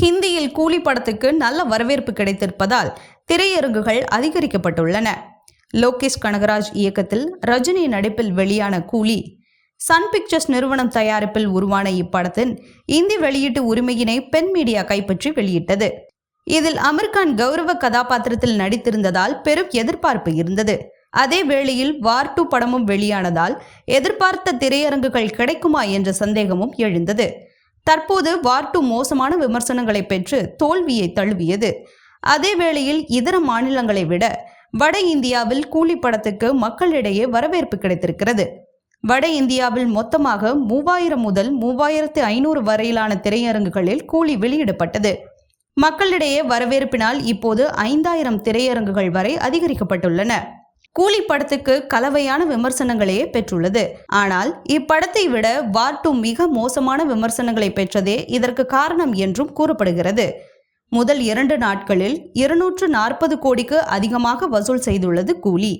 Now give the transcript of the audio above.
ஹிந்தியில் கூலி படத்துக்கு நல்ல வரவேற்பு கிடைத்திருப்பதால் திரையரங்குகள் அதிகரிக்கப்பட்டுள்ளன. லோகேஷ் கனகராஜ் இயக்கத்தில் ரஜினி நடிப்பில் வெளியான கூலி சன் பிக்சர்ஸ் நிறுவனம் தயாரிப்பில் உருவான இப்படத்தின் இந்தி வெளியீட்டு உரிமையினை பெண் மீடியா கைப்பற்றி வெளியிட்டது. இதில் அமீர்கான் கௌரவ கதாபாத்திரத்தில் நடித்திருந்ததால் பெரும் எதிர்பார்ப்பு இருந்தது. அதே வேளையில் வார் டூ படமும் வெளியானதால் எதிர்பார்த்த திரையரங்குகள் கிடைக்குமா என்ற சந்தேகமும் எழுந்தது. தற்போது வார்டு மோசமான விமர்சனங்களை பெற்று தோல்வியை தழுவியது. அதே வேளையில் இதர மாநிலங்களை விட வட இந்தியாவில் கூலி படத்துக்கு மக்களிடையே வரவேற்பு கிடைத்திருக்கிறது. வட இந்தியாவில் மொத்தமாக மூவாயிரம் முதல் மூவாயிரத்து ஐநூறு வரையிலான திரையரங்குகளில் கூலி வெளியிடப்பட்டது. மக்களிடையே வரவேற்பினால் இப்போது ஐந்தாயிரம் திரையரங்குகள் வரை அதிகரிக்கப்பட்டுள்ளன. கூலி படத்துக்கு கலவையான விமர்சனங்களையே பெற்றுள்ளது. ஆனால் இப்படத்தை விட வார் மிக மோசமான விமர்சனங்களை பெற்றதே இதற்கு காரணம் என்றும் கூறப்படுகிறது. முதல் இரண்டு நாட்களில் இருநூற்று நாற்பது கோடிக்கு அதிகமாக வசூல் செய்துள்ளது கூலி.